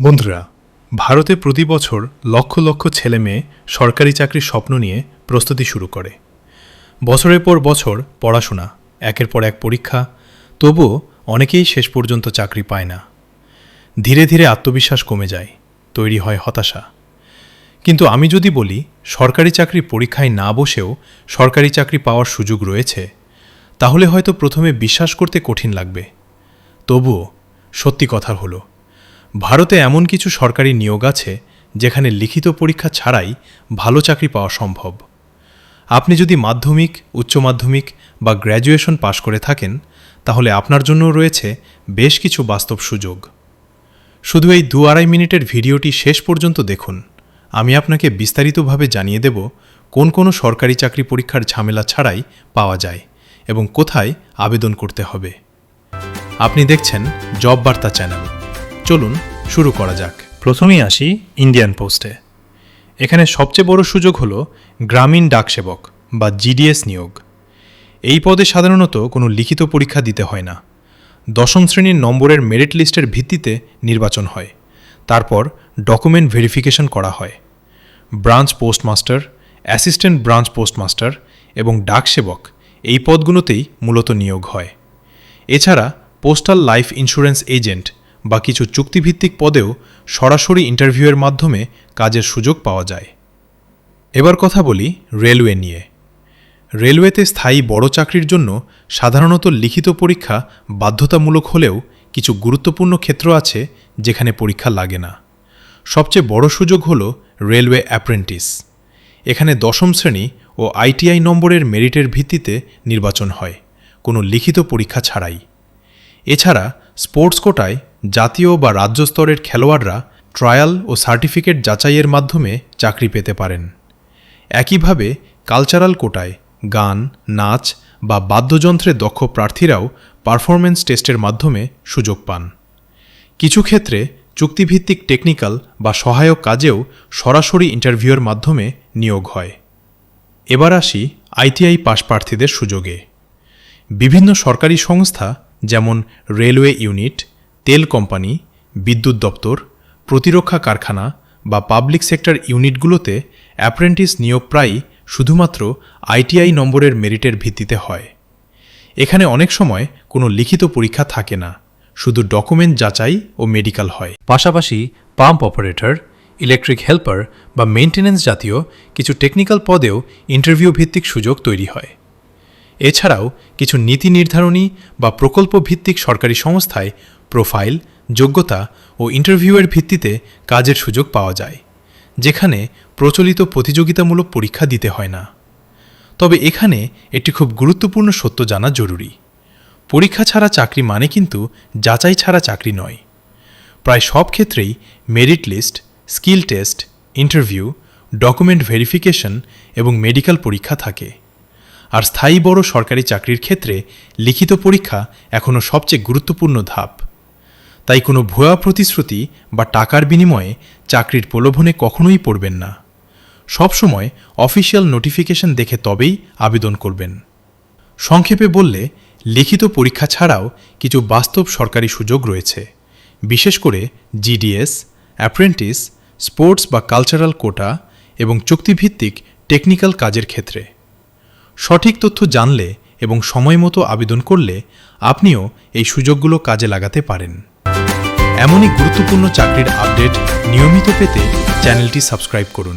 বন্ধুরা, ভারতে প্রতি বছর লক্ষ লক্ষ ছেলে মেয়ে সরকারি চাকরির স্বপ্ন নিয়ে প্রস্তুতি শুরু করে। বছরের পর বছর পড়াশোনা, একের পর এক পরীক্ষা, তবুও অনেকেই শেষ পর্যন্ত চাকরি পায় না। ধীরে ধীরে আত্মবিশ্বাস কমে যায়, তৈরি হয় হতাশা। কিন্তু আমি যদি বলি, সরকারি চাকরি পরীক্ষায় না বসেও সরকারি চাকরি পাওয়ার সুযোগ রয়েছে, তাহলে হয়তো প্রথমে বিশ্বাস করতে কঠিন লাগবে। তবুও সত্যি কথা হলো ভারতে এমন কিছু সরকারি নিয়োগ আছে, যেখানে লিখিত পরীক্ষা ছাড়াই ভালো চাকরি পাওয়া সম্ভব। আপনি যদি মাধ্যমিক, উচ্চ মাধ্যমিক বা গ্র্যাজুয়েশন পাশ করে থাকেন, তাহলে আপনার জন্যও রয়েছে বেশ কিছু বাস্তব সুযোগ। শুধু এই দু আড়াই মিনিটের ভিডিওটি শেষ পর্যন্ত দেখুন। আমি আপনাকে বিস্তারিতভাবে জানিয়ে দেব কোন কোন সরকারি চাকরি পরীক্ষার ঝামেলা ছাড়াই পাওয়া যায় এবং কোথায় আবেদন করতে হবে। আপনি দেখছেন জব বার্তা চ্যানেল। চলুন শুরু করা যাক। প্রথমেই আসি ইন্ডিয়ান পোস্টে। এখানে সবচেয়ে বড় সুযোগ হল গ্রামীণ ডাকসেবক বা জিডিএস নিয়োগ। এই পদে সাধারণত কোনো লিখিত পরীক্ষা দিতে হয় না। দশম শ্রেণির নম্বরের মেরিট লিস্টের ভিত্তিতে নির্বাচন হয়। তারপর ডকুমেন্ট ভেরিফিকেশন করা হয়। Branch postmaster, assistant branch postmaster এবং ডাকসেবক এই পদগুলোতেই মূলত নিয়োগ হয়। এছাড়া পোস্টাল লাইফ ইন্স্যুরেন্স এজেন্ট বা কিছু চুক্তিভিত্তিক পদেও সরাসরি ইন্টারভিউয়ের মাধ্যমে কাজের সুযোগ পাওয়া যায়। এবার কথা বলি রেলওয়ে নিয়ে। রেলওয়েতে স্থায়ী বড় চাকরির জন্য সাধারণত লিখিত পরীক্ষা বাধ্যতামূলক হলেও কিছু গুরুত্বপূর্ণ ক্ষেত্র আছে যেখানে পরীক্ষা লাগে না। সবচেয়ে বড় সুযোগ হল রেলওয়ে অ্যাপ্রেন্টিস। এখানে দশম শ্রেণি ও আইটিআই নম্বরের মেরিটের ভিত্তিতে নির্বাচন হয়, কোনো লিখিত পরীক্ষা ছাড়াই। এছাড়া স্পোর্টস কোটায় জাতীয় বা রাজ্য স্তরের খেলোয়াড়রা ট্রায়াল ও সার্টিফিকেট যাচাইয়ের মাধ্যমে চাকরি পেতে পারেন। একইভাবে কালচারাল কোটায় গান, নাচ বা বাদ্যযন্ত্রে দক্ষ প্রার্থীরাও পারফরমেন্স টেস্টের মাধ্যমে সুযোগ পান। কিছু ক্ষেত্রে চুক্তিভিত্তিক টেকনিক্যাল বা সহায়ক কাজেও সরাসরি ইন্টারভিউয়ের মাধ্যমে নিয়োগ হয়। এবার আসি আইটিআই পাশ প্রার্থীদের সুযোগে। বিভিন্ন সরকারি সংস্থা যেমন রেলওয়ে ইউনিট তেল কোম্পানি, বিদ্যুৎ দপ্তর, প্রতিরক্ষা কারখানা বা পাবলিক সেক্টর ইউনিটগুলোতে অ্যাপ্রেন্টিস নিয়োগ প্রায়ই শুধুমাত্র আইটিআই নম্বরের মেরিটের ভিত্তিতে হয়। এখানে অনেক সময় কোনো লিখিত পরীক্ষা থাকে না, শুধু ডকুমেন্ট যাচাই ও মেডিকেল হয়। পাশাপাশি পাম্প অপারেটর, ইলেকট্রিক হেল্পার বা মেইনটেনেন্স জাতীয় কিছু টেকনিক্যাল পদেও ইন্টারভিউ ভিত্তিক সুযোগ তৈরি হয়। এছাড়াও কিছু নীতি নির্ধারণী বা প্রকল্প ভিত্তিক সরকারি সংস্থায় প্রোফাইল যোগ্যতা ও ইন্টারভিউয়ের ভিত্তিতে কাজের সুযোগ পাওয়া যায়, যেখানে প্রচলিত প্রতিযোগিতামূলক পরীক্ষা দিতে হয় না। তবে এখানে একটি খুব গুরুত্বপূর্ণ সত্য জানা জরুরি। পরীক্ষা ছাড়া চাকরি মানে কিন্তু যাচাই ছাড়া চাকরি নয়। প্রায় সব ক্ষেত্রেই merit list skill test interview document verification এবং মেডিকেল পরীক্ষা থাকে। আর স্থায়ী বড় সরকারি চাকরির ক্ষেত্রে লিখিত পরীক্ষা এখনও সবচেয়ে গুরুত্বপূর্ণ ধাপ। তাই কোনো ভুয়া প্রতিশ্রুতি বা টাকার বিনিময়ে চাকরির প্রলোভনে কখনোই পড়বেন না। সবসময় অফিসিয়াল নোটিফিকেশন দেখে তবেই আবেদন করবেন। সংক্ষেপে বললে, লিখিত পরীক্ষা ছাড়াও কিছু বাস্তব সরকারি সুযোগ রয়েছে। বিশেষ করে জিডিএস, অ্যাপ্রেন্টিস, স্পোর্টস বা কালচারাল কোটা এবং চুক্তিভিত্তিক টেকনিক্যাল কাজের ক্ষেত্রে। সঠিক তথ্য জানলে এবং সময় মতো আবেদন করলে আপনিও এই সুযোগগুলো কাজে লাগাতে পারেন। এমনই গুরুত্বপূর্ণ চাকরির আপডেট নিয়মিত পেতে চ্যানেলটি সাবস্ক্রাইব করুন।